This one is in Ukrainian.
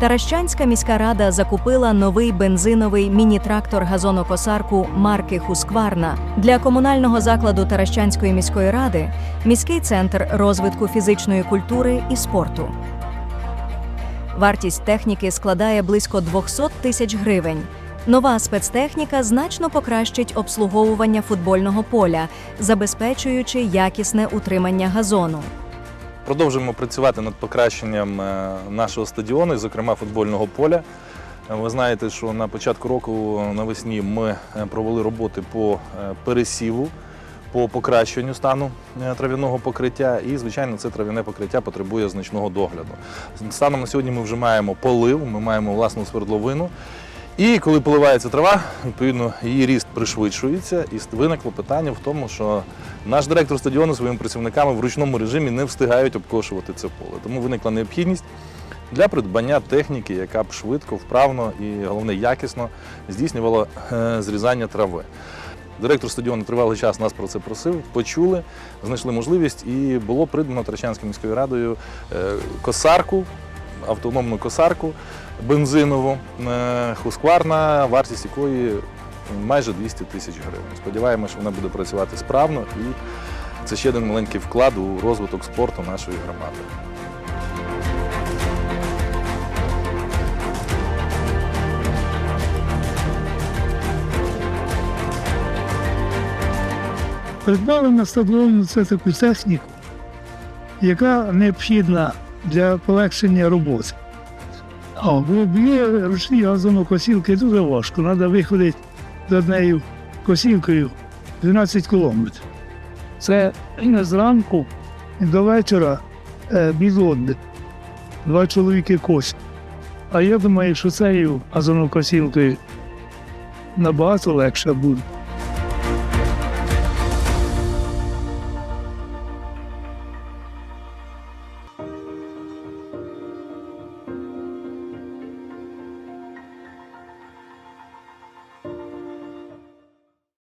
Таращанська міська рада закупила новий бензиновий міні-трактор газонокосарку марки Хускварна для комунального закладу Таращанської міської ради, міський центр розвитку фізичної культури і спорту. Вартість техніки складає близько 200 тисяч гривень. Нова спецтехніка значно покращить обслуговування футбольного поля, забезпечуючи якісне утримання газону. Продовжуємо працювати над покращенням е, нашого стадіону, зокрема футбольного поля. Е, Ви знаєте, що на початку року навесні ми е, провели роботи по пересіву, по покращенню стану трав'яного покриття. І, звичайно, це трав'яне покриття потребує значного догляду. Станом на сьогодні ми вже маємо полив, ми маємо власну свердловину. І коли поливається трава, відповідно, її ріст пришвидшується, і виникло питання в тому, що наш директор стадіону своїми працівниками в ручному режимі не встигають обкошувати це поле. Тому виникла необхідність для придбання техніки, яка б швидко, вправно і головне якісно здійснювала е, зрізання трави. Директор стадіону тривалий час нас про це просив, почули, знайшли можливість, і було придбано Трачанською міською радою е, косарку, автономну косарку бензинову, е, хускварна, вартість якої майже 200 тисяч гривень. Сподіваємося, що вона буде працювати справно і це ще один маленький вклад у розвиток спорту нашої громади. Придбали на стадіоні це таку техніку, яка необхідна для полегшення роботи. О, бо є ручні газонокосілки дуже важко. Треба виходити з однією косілкою 12 кілометрів. Це зранку до вечора е, віддиху. Два чоловіки косять. А я думаю, що цією газонокосілкою набагато легше буде.